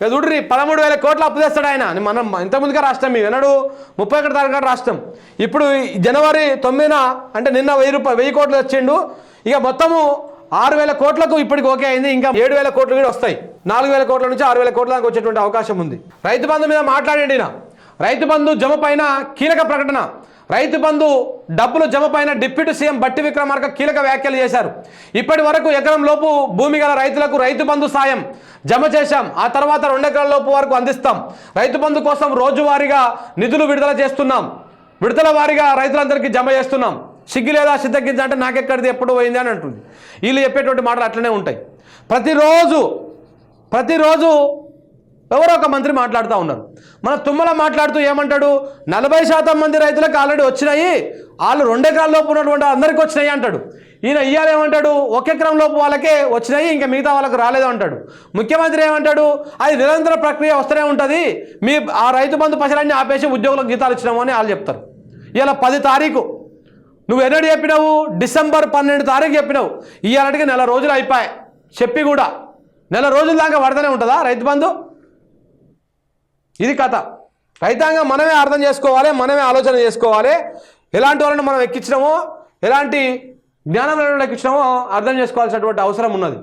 ఇక చూడ్రి పదమూడు వేల కోట్లు అప్పు తెస్తాడు ఆయన. మనం ఇంతకుముందుగా రాష్ట్రం మీ వినడు ముప్పై ఒకటి తారీఖు రాష్ట్రం. ఇప్పుడు జనవరి తొమ్మిదిన అంటే నిన్న వెయ్యి రూపాయలు వెయ్యి కోట్లు వచ్చిండు ఇక మొత్తము ఆరు వేల కోట్లకు ఇప్పటికి ఓకే అయింది. ఇంకా ఏడు వేల కోట్లు కూడా వస్తాయి. నాలుగు వేల కోట్ల నుంచి ఆరు వేల కోట్ల దాకా వచ్చేటువంటి అవకాశం ఉంది. రైతు బంధు మీద మాట్లాడండి నా రైతు బంధు జమ పైన కీలక ప్రకటన. రైతు బంధు డబ్బులు జమ పైన డిప్యూటీ సీఎం బట్టి విక్రమార్క కీలక వ్యాఖ్యలు చేశారు. ఇప్పటి వరకు ఎకరం లోపు భూమి గల రైతులకు రైతు బంధు సాయం జమ చేశాం. ఆ తర్వాత రెండు ఎకరాల లోపు వరకు అందిస్తాం. రైతు బంధు కోసం రోజువారీగా నిధులు విడుదల చేస్తున్నాం. విడుదల వారీగా రైతులందరికీ జమ చేస్తున్నాం. సిగ్గు లేదా సిద్ధగించ అంటే నాకెక్కడిది ఎప్పుడు పోయింది అని అంటుంది. వీళ్ళు చెప్పేటువంటి మాటలు అట్లనే ఉంటాయి. ప్రతిరోజు ప్రతిరోజు ఎవరో ఒక మంత్రి మాట్లాడుతూ ఉన్నారు. మన తుమ్మల మాట్లాడుతూ ఏమంటాడు? నలభై శాతం మంది రైతులకు ఆల్రెడీ వచ్చినాయి. వాళ్ళు రెండు ఎకరాల లోపు ఉన్నటువంటి అందరికీ వచ్చినాయి అంటాడు. ఈయన ఇయ్యాలేమంటాడు ఏమంటాడు? ఒక ఎకరం లోపు వాళ్ళకే వచ్చినాయి ఇంకా మిగతా వాళ్ళకి రాలేదు అంటాడు. ముఖ్యమంత్రి ఏమంటాడు? అది నిరంతర ప్రక్రియ వస్తూనే ఉంటుంది. మీ ఆ రైతు బంధు పైసలన్నీ ఆపేసి ఉద్యోగులకు జీతాలు ఇచ్చినాము అని వాళ్ళు చెప్తారు. ఇలా పది తారీఖు. నువ్వు ఎన్నడు చెప్పినావు? డిసెంబర్ పన్నెండు తారీఖు చెప్పినావు. ఇవాళకి నెల రోజులు అయిపోయాయి చెప్పి కూడా. నెల రోజుల దాకా పడుతూనే ఉంటుందా రైతు బంధు? ఇది కథ. రైతాంగం మనమే అర్థం చేసుకోవాలి మనమే ఆలోచన చేసుకోవాలి. ఎలాంటి వాళ్ళని మనం ఎక్కించినామో ఎలాంటి జ్ఞానం ఎక్కించినామో అర్థం చేసుకోవాల్సినటువంటి అవసరం ఉన్నది.